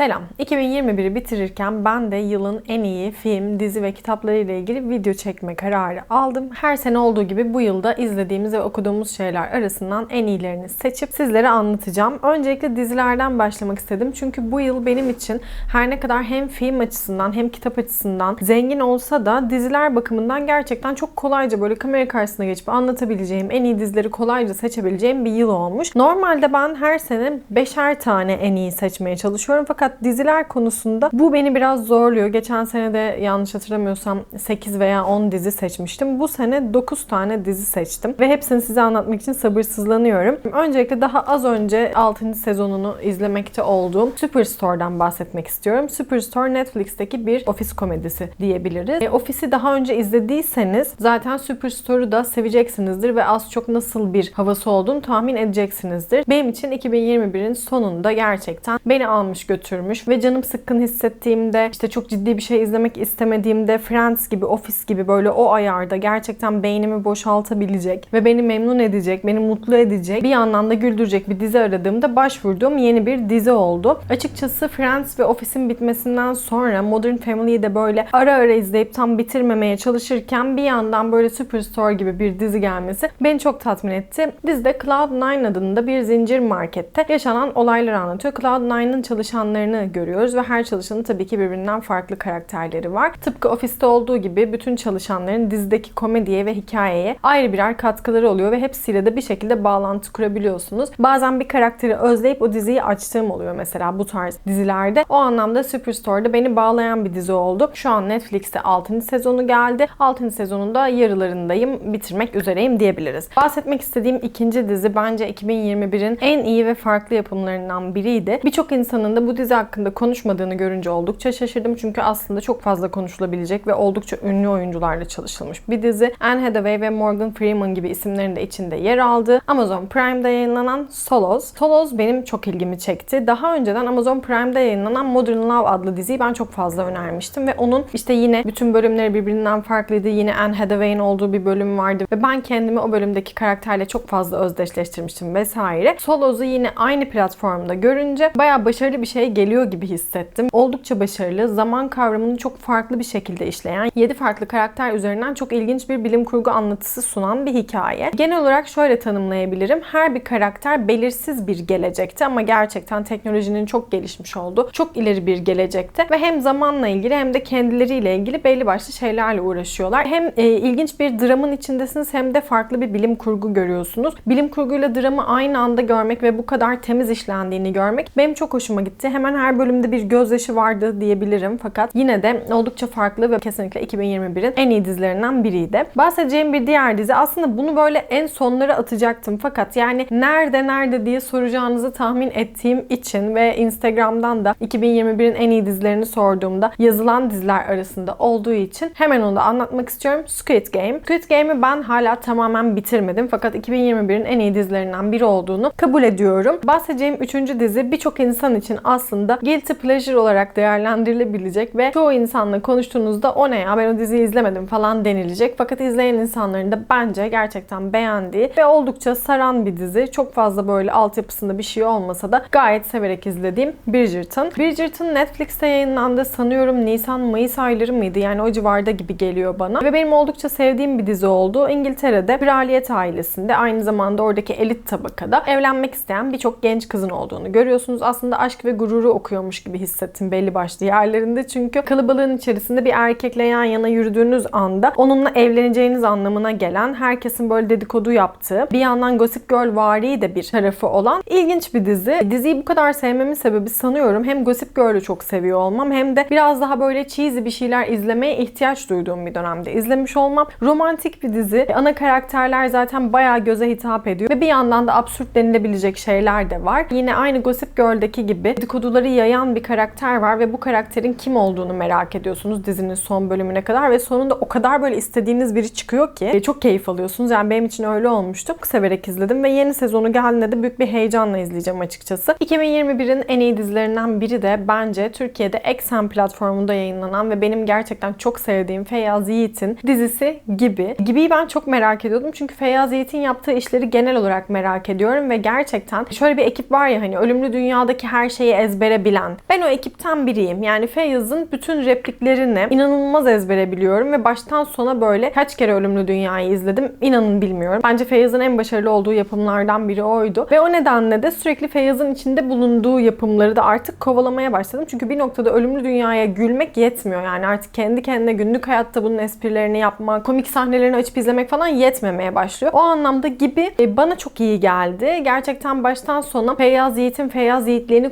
Selam. 2021'i bitirirken ben de yılın en iyi film, dizi ve kitapları ile ilgili video çekme kararı aldım. Her sene olduğu gibi bu yılda izlediğimiz ve okuduğumuz şeyler arasından en iyilerini seçip sizlere anlatacağım. Öncelikle dizilerden başlamak istedim. Çünkü bu yıl benim için her ne kadar hem film açısından hem kitap açısından zengin olsa da diziler bakımından gerçekten çok kolayca böyle kamera karşısına geçip anlatabileceğim, en iyi dizileri kolayca seçebileceğim bir yıl olmuş. Normalde ben her sene beşer tane en iyi seçmeye çalışıyorum fakat diziler konusunda bu beni biraz zorluyor. Geçen sene de yanlış hatırlamıyorsam 8 veya 10 dizi seçmiştim. Bu sene 9 tane dizi seçtim ve hepsini size anlatmak için sabırsızlanıyorum. Öncelikle daha az önce 6. sezonunu izlemekte olduğum Superstore'dan bahsetmek istiyorum. Superstore Netflix'teki bir ofis komedisi diyebiliriz. E, ofisi daha önce izlediyseniz zaten Superstore'u da seveceksinizdir ve az çok nasıl bir havası olduğunu tahmin edeceksinizdir. Benim için 2021'in sonunda gerçekten beni almış götürmüş ve canım sıkkın hissettiğimde işte çok ciddi bir şey izlemek istemediğimde Friends gibi, Office gibi böyle o ayarda gerçekten beynimi boşaltabilecek ve beni memnun edecek, beni mutlu edecek bir yandan da güldürecek bir dizi aradığımda başvurduğum yeni bir dizi oldu. Açıkçası Friends ve Office'in bitmesinden sonra Modern Family'yi de böyle ara ara izleyip tam bitirmemeye çalışırken bir yandan böyle Superstore gibi bir dizi gelmesi beni çok tatmin etti. Dizide Cloud9 adında bir zincir markette yaşanan olayları anlatıyor. Cloud9'ın çalışanlarını görüyoruz ve her çalışanın tabii ki birbirinden farklı karakterleri var. Tıpkı ofiste olduğu gibi bütün çalışanların dizideki komediye ve hikayeye ayrı birer katkıları oluyor ve hepsiyle de bir şekilde bağlantı kurabiliyorsunuz. Bazen bir karakteri özleyip o diziyi açtığım oluyor mesela bu tarz dizilerde. O anlamda Superstore'da beni bağlayan bir dizi oldu. Şu an Netflix'te 6. sezonu geldi. 6. sezonunda yarılarındayım. Bitirmek üzereyim diyebiliriz. Bahsetmek istediğim ikinci dizi bence 2021'in en iyi ve farklı yapımlarından biriydi. Birçok insanın da bu dizi hakkında konuşmadığını görünce oldukça şaşırdım. Çünkü aslında çok fazla konuşulabilecek ve oldukça ünlü oyuncularla çalışılmış bir dizi. Anne Hathaway ve Morgan Freeman gibi isimlerin de içinde yer aldı. Amazon Prime'da yayınlanan Solos. Solos benim çok ilgimi çekti. Daha önceden Amazon Prime'da yayınlanan Modern Love adlı diziyi ben çok fazla önermiştim ve onun işte yine bütün bölümleri birbirinden farklıydı. Yine Anne Hathaway'in olduğu bir bölüm vardı ve ben kendimi o bölümdeki karakterle çok fazla özdeşleştirmiştim vesaire. Solos'u yine aynı platformda görünce bayağı başarılı bir şey geliyor gibi hissettim. Oldukça başarılı, zaman kavramını çok farklı bir şekilde işleyen, 7 farklı karakter üzerinden çok ilginç bir bilim kurgu anlatısı sunan bir hikaye. Genel olarak şöyle tanımlayabilirim. Her bir karakter belirsiz bir gelecekte ama gerçekten teknolojinin çok gelişmiş olduğu, çok ileri bir gelecekte ve hem zamanla ilgili hem de kendileriyle ilgili belli başlı şeylerle uğraşıyorlar. Hem e, ilginç bir dramın içindesiniz hem de farklı bir bilim kurgu görüyorsunuz. Bilim kurguyla dramı aynı anda görmek ve bu kadar temiz işlendiğini görmek benim çok hoşuma gitti. Hemen her bölümde bir gözyaşı vardı diyebilirim fakat yine de oldukça farklı ve kesinlikle 2021'in en iyi dizilerinden biriydi. Bahsedeceğim bir diğer dizi aslında bunu böyle en sonlara atacaktım fakat yani nerede nerede diye soracağınızı tahmin ettiğim için ve Instagram'dan da 2021'in en iyi dizilerini sorduğumda yazılan diziler arasında olduğu için hemen onu da anlatmak istiyorum. Squid Game. Squid Game'i ben hala tamamen bitirmedim fakat 2021'in en iyi dizilerinden biri olduğunu kabul ediyorum. Bahsedeceğim 3. dizi birçok insan için aslında guilty pleasure olarak değerlendirilebilecek ve çoğu insanla konuştuğunuzda o ne ya ben o diziyi izlemedim falan denilecek. Fakat izleyen insanların da bence gerçekten beğendiği ve oldukça saran bir dizi. Çok fazla böyle altyapısında bir şey olmasa da gayet severek izlediğim Bridgerton. Bridgerton Netflix'te yayınlandı. Sanıyorum Nisan-Mayıs ayları mıydı? Yani o civarda gibi geliyor bana. Ve benim oldukça sevdiğim bir dizi oldu. İngiltere'de kraliyet ailesinde aynı zamanda oradaki elit tabakada evlenmek isteyen birçok genç kızın olduğunu görüyorsunuz. Aslında aşk ve gururu okuyormuş gibi hissettim belli başlı yerlerinde. Çünkü kalabalığın içerisinde bir erkekle yan yana yürüdüğünüz anda onunla evleneceğiniz anlamına gelen herkesin böyle dedikodu yaptığı bir yandan Gossip Girl vari de bir tarafı olan ilginç bir dizi. Diziyi bu kadar sevmemin sebebi sanıyorum hem Gossip Girl'ü çok seviyor olmam hem de biraz daha böyle cheesy bir şeyler izlemeye ihtiyaç duyduğum bir dönemde izlemiş olmam. Romantik bir dizi. Ana karakterler zaten bayağı göze hitap ediyor ve bir yandan da absürt denilebilecek şeyler de var. Yine aynı Gossip Girl'deki gibi dedikoduları yayan bir karakter var ve bu karakterin kim olduğunu merak ediyorsunuz dizinin son bölümüne kadar ve sonunda o kadar böyle istediğiniz biri çıkıyor ki çok keyif alıyorsunuz. Yani benim için öyle olmuştu. Severek izledim ve yeni sezonu geldiğinde de büyük bir heyecanla izleyeceğim açıkçası. 2021'in en iyi dizilerinden biri de bence Türkiye'de Exxen platformunda yayınlanan ve benim gerçekten çok sevdiğim Feyyaz Yiğit'in dizisi Gibi. Gibi'yi ben çok merak ediyordum çünkü Feyyaz Yiğit'in yaptığı işleri genel olarak merak ediyorum ve gerçekten şöyle bir ekip var ya hani ölümlü dünyadaki her şeyi ezbere verebilen. Ben o ekipten biriyim. Yani Feyyaz'ın bütün repliklerini inanılmaz ezbere biliyorum ve baştan sona böyle kaç kere Ölümlü Dünya'yı izledim. İnanın bilmiyorum. Bence Feyyaz'ın en başarılı olduğu yapımlardan biri oydu. Ve o nedenle de sürekli Feyyaz'ın içinde bulunduğu yapımları da artık kovalamaya başladım. Çünkü bir noktada Ölümlü Dünya'ya gülmek yetmiyor. Yani artık kendi kendine günlük hayatta bunun esprilerini yapmak, komik sahnelerini açıp izlemek falan yetmemeye başlıyor. O anlamda gibi e, bana çok iyi geldi. Gerçekten baştan sona Feyyaz Yiğit'in Feyyaz Yiğitliğini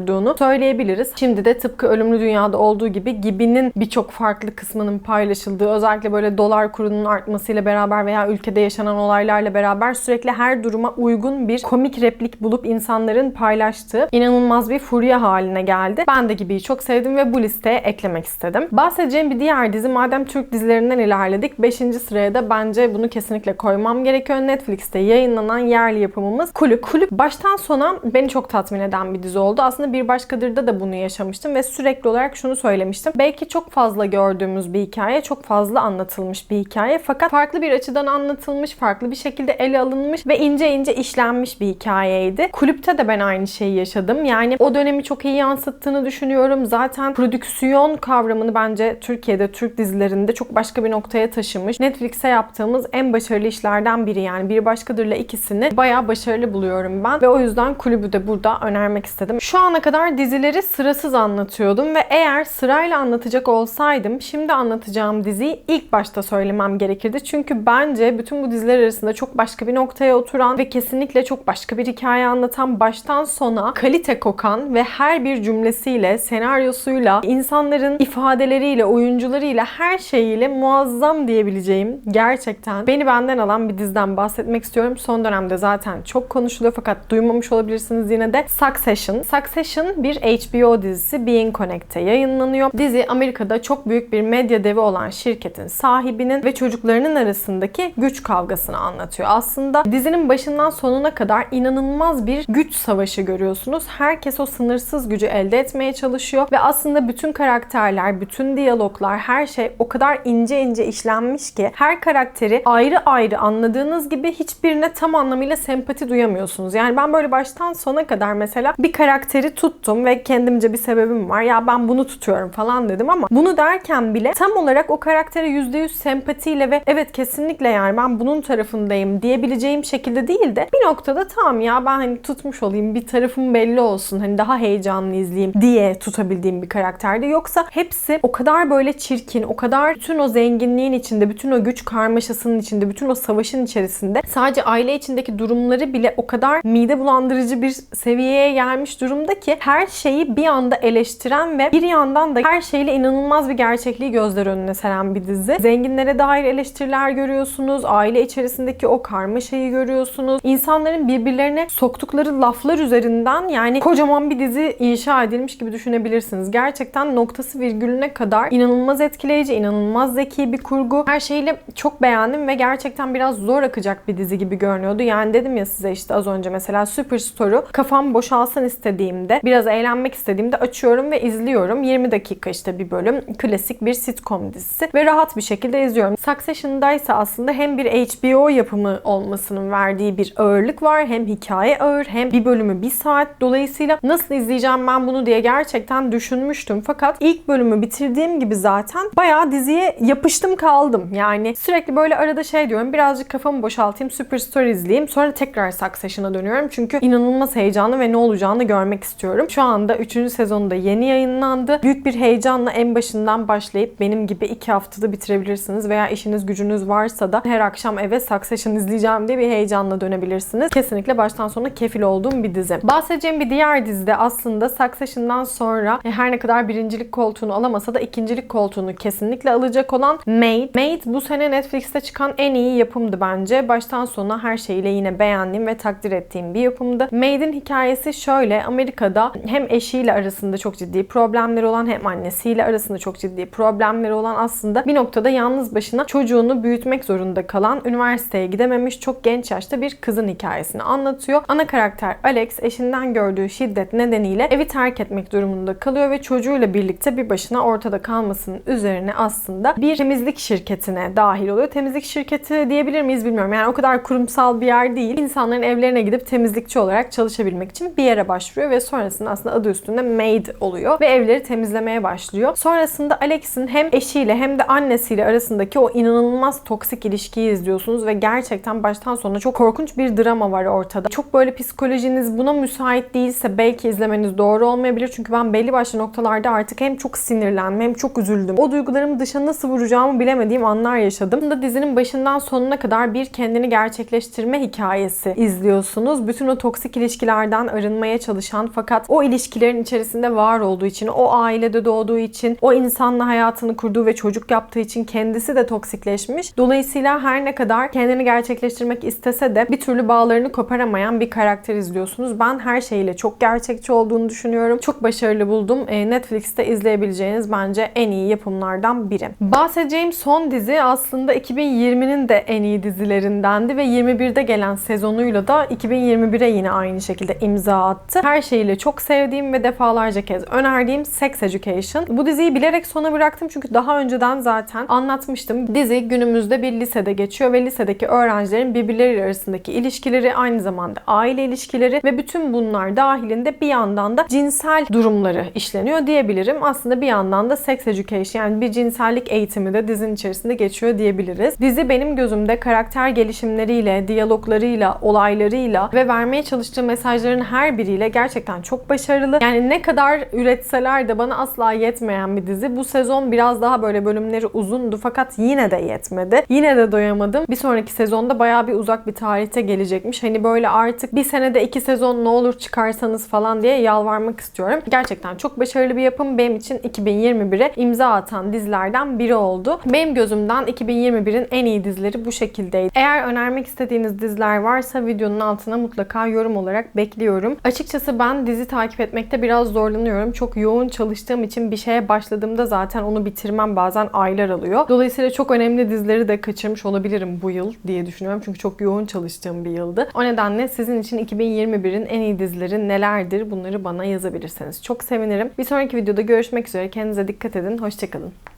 konuşturduğunu söyleyebiliriz. Şimdi de tıpkı Ölümlü Dünya'da olduğu gibi Gibi'nin birçok farklı kısmının paylaşıldığı, özellikle böyle dolar kurunun artmasıyla beraber veya ülkede yaşanan olaylarla beraber sürekli her duruma uygun bir komik replik bulup insanların paylaştığı inanılmaz bir furya haline geldi. Ben de Gibi'yi çok sevdim ve bu listeye eklemek istedim. Bahsedeceğim bir diğer dizi madem Türk dizilerinden ilerledik 5. sıraya da bence bunu kesinlikle koymam gerekiyor. Netflix'te yayınlanan yerli yapımımız Kulüp. Kulüp baştan sona beni çok tatmin eden bir dizi oldu. Aslında Bir Başkadır'da da bunu yaşamıştım ve sürekli olarak şunu söylemiştim. Belki çok fazla gördüğümüz bir hikaye, çok fazla anlatılmış bir hikaye fakat farklı bir açıdan anlatılmış, farklı bir şekilde ele alınmış ve ince ince işlenmiş bir hikayeydi. Kulüpte de ben aynı şeyi yaşadım. Yani o dönemi çok iyi yansıttığını düşünüyorum. Zaten prodüksiyon kavramını bence Türkiye'de, Türk dizilerinde çok başka bir noktaya taşımış. Netflix'e yaptığımız en başarılı işlerden biri yani Bir Başkadır'la ikisini bayağı başarılı buluyorum ben ve o yüzden kulübü de burada önermek istedim. Şu ana kadar dizileri sırasız anlatıyordum ve eğer sırayla anlatacak olsaydım şimdi anlatacağım diziyi ilk başta söylemem gerekirdi. Çünkü bence bütün bu diziler arasında çok başka bir noktaya oturan ve kesinlikle çok başka bir hikaye anlatan baştan sona kalite kokan ve her bir cümlesiyle, senaryosuyla, insanların ifadeleriyle, oyuncularıyla her şeyiyle muazzam diyebileceğim gerçekten beni benden alan bir diziden bahsetmek istiyorum. Son dönemde zaten çok konuşuluyor fakat duymamış olabilirsiniz yine de Succession. Succession bir HBO dizisi Being Connect'te yayınlanıyor. Dizi Amerika'da çok büyük bir medya devi olan şirketin sahibinin ve çocuklarının arasındaki güç kavgasını anlatıyor. Aslında dizinin başından sonuna kadar inanılmaz bir güç savaşı görüyorsunuz. Herkes o sınırsız gücü elde etmeye çalışıyor ve aslında bütün karakterler, bütün diyaloglar, her şey o kadar ince ince işlenmiş ki her karakteri ayrı ayrı anladığınız gibi hiçbirine tam anlamıyla sempati duyamıyorsunuz. Yani ben böyle baştan sona kadar mesela bir karakteri tuttum ve kendimce bir sebebim var. Ya ben bunu tutuyorum falan dedim ama bunu derken bile tam olarak o karaktere %100 sempatiyle ve evet kesinlikle yani ben bunun tarafındayım diyebileceğim şekilde değil de bir noktada tamam ya ben hani tutmuş olayım bir tarafım belli olsun hani daha heyecanlı izleyeyim diye tutabildiğim bir karakterdi. Yoksa hepsi o kadar böyle çirkin, o kadar bütün o zenginliğin içinde, bütün o güç karmaşasının içinde, bütün o savaşın içerisinde sadece aile içindeki durumları bile o kadar mide bulandırıcı bir seviyeye gelmiş durumda ki her şeyi bir anda eleştiren ve bir yandan da her şeyle inanılmaz bir gerçekliği gözler önüne seren bir dizi. Zenginlere dair eleştiriler görüyorsunuz, aile içerisindeki o karmaşayı görüyorsunuz. İnsanların birbirlerine soktukları laflar üzerinden yani kocaman bir dizi inşa edilmiş gibi düşünebilirsiniz. Gerçekten noktası virgülüne kadar inanılmaz etkileyici, inanılmaz zeki bir kurgu. Her şeyle çok beğendim ve gerçekten biraz zor akacak bir dizi gibi görünüyordu. Yani dedim ya size işte az önce mesela Superstore'u kafam boşalsın istediğimde, biraz eğlenmek istediğimde açıyorum ve izliyorum. 20 dakika işte bir bölüm. Klasik bir sitcom dizisi ve rahat bir şekilde izliyorum. Succession'da ise aslında hem bir HBO yapımı olmasının verdiği bir ağırlık var. Hem hikaye ağır hem bir bölümü bir saat. Dolayısıyla nasıl izleyeceğim ben bunu diye gerçekten düşünmüştüm. Fakat ilk bölümü bitirdiğim gibi zaten bayağı diziye yapıştım kaldım. Yani sürekli böyle arada şey diyorum birazcık kafamı boşaltayım Superstore izleyeyim. Sonra tekrar Succession'a dönüyorum. Çünkü inanılmaz heyecanlı ve ne olacağını görmek istiyorum. Şu anda 3. sezonu da yeni yayınlandı. Büyük bir heyecanla en başından başlayıp benim gibi 2 haftada bitirebilirsiniz veya işiniz gücünüz varsa da her akşam eve Succession izleyeceğim diye bir heyecanla dönebilirsiniz. Kesinlikle baştan sona kefil olduğum bir dizi. Bahsedeceğim bir diğer dizide aslında Succession'dan sonra e, her ne kadar birincilik koltuğunu alamasa da ikincilik koltuğunu kesinlikle alacak olan Maid. Maid bu sene Netflix'te çıkan en iyi yapımdı bence. Baştan sona her şeyiyle yine beğendiğim ve takdir ettiğim bir yapımdı. Maid'in hikayesi şöyle. Amerika'da hem eşiyle arasında çok ciddi problemleri olan hem annesiyle arasında çok ciddi problemleri olan aslında bir noktada yalnız başına çocuğunu büyütmek zorunda kalan, üniversiteye gidememiş çok genç yaşta bir kızın hikayesini anlatıyor. Ana karakter Alex eşinden gördüğü şiddet nedeniyle evi terk etmek durumunda kalıyor ve çocuğuyla birlikte bir başına ortada kalmasının üzerine aslında bir temizlik şirketine dahil oluyor. Temizlik şirketi diyebilir miyiz bilmiyorum. Yani o kadar kurumsal bir yer değil. İnsanların evlerine gidip temizlikçi olarak çalışabilmek için bir yere başvuruyor ve sonra sonrasında aslında adı üstünde maid oluyor ve evleri temizlemeye başlıyor. Sonrasında Alex'in hem eşiyle hem de annesiyle arasındaki o inanılmaz toksik ilişkiyi izliyorsunuz ve gerçekten baştan sona çok korkunç bir drama var ortada. Çok böyle psikolojiniz buna müsait değilse belki izlemeniz doğru olmayabilir. Çünkü ben belli başlı noktalarda artık hem çok sinirlendim hem çok üzüldüm. O duygularımı dışa nasıl vuracağımı bilemediğim anlar yaşadım. Bunda dizinin başından sonuna kadar bir kendini gerçekleştirme hikayesi izliyorsunuz. Bütün o toksik ilişkilerden arınmaya çalışan fakat o ilişkilerin içerisinde var olduğu için, o ailede doğduğu için, o insanla hayatını kurduğu ve çocuk yaptığı için kendisi de toksikleşmiş. Dolayısıyla her ne kadar kendini gerçekleştirmek istese de bir türlü bağlarını koparamayan bir karakter izliyorsunuz. Ben her şeyiyle çok gerçekçi olduğunu düşünüyorum. Çok başarılı buldum. E, Netflix'te izleyebileceğiniz bence en iyi yapımlardan biri. Bahsedeceğim son dizi aslında 2020'nin de en iyi dizilerindendi ve 21'de gelen sezonuyla da 2021'e yine aynı şekilde imza attı. Her şeyiyle çok sevdiğim ve defalarca kez önerdiğim Sex Education. Bu diziyi bilerek sona bıraktım çünkü daha önceden zaten anlatmıştım. Dizi günümüzde bir lisede geçiyor ve lisedeki öğrencilerin birbirleri arasındaki ilişkileri aynı zamanda aile ilişkileri ve bütün bunlar dahilinde bir yandan da cinsel durumları işleniyor diyebilirim. Aslında bir yandan da Sex Education yani bir cinsellik eğitimi de dizinin içerisinde geçiyor diyebiliriz. Dizi benim gözümde karakter gelişimleriyle, diyaloglarıyla, olaylarıyla ve vermeye çalıştığı mesajların her biriyle gerçekten çok başarılı. Yani ne kadar üretseler de bana asla yetmeyen bir dizi. Bu sezon biraz daha böyle bölümleri uzundu fakat yine de yetmedi. Yine de doyamadım. Bir sonraki sezonda bayağı bir uzak bir tarihte gelecekmiş. Hani böyle artık bir senede iki sezon ne olur çıkarsanız falan diye yalvarmak istiyorum. Gerçekten çok başarılı bir yapım. Benim için 2021'e imza atan dizilerden biri oldu. Benim gözümden 2021'in en iyi dizileri bu şekildeydi. Eğer önermek istediğiniz diziler varsa videonun altına mutlaka yorum olarak bekliyorum. Açıkçası ben dizi takip etmekte biraz zorlanıyorum. Çok yoğun çalıştığım için bir şeye başladığımda zaten onu bitirmem bazen aylar alıyor. Dolayısıyla çok önemli dizileri de kaçırmış olabilirim bu yıl diye düşünüyorum. Çünkü çok yoğun çalıştığım bir yıldı. O nedenle sizin için 2021'in en iyi dizileri nelerdir bunları bana yazabilirsiniz. Çok sevinirim. Bir sonraki videoda görüşmek üzere. Kendinize dikkat edin. Hoşçakalın.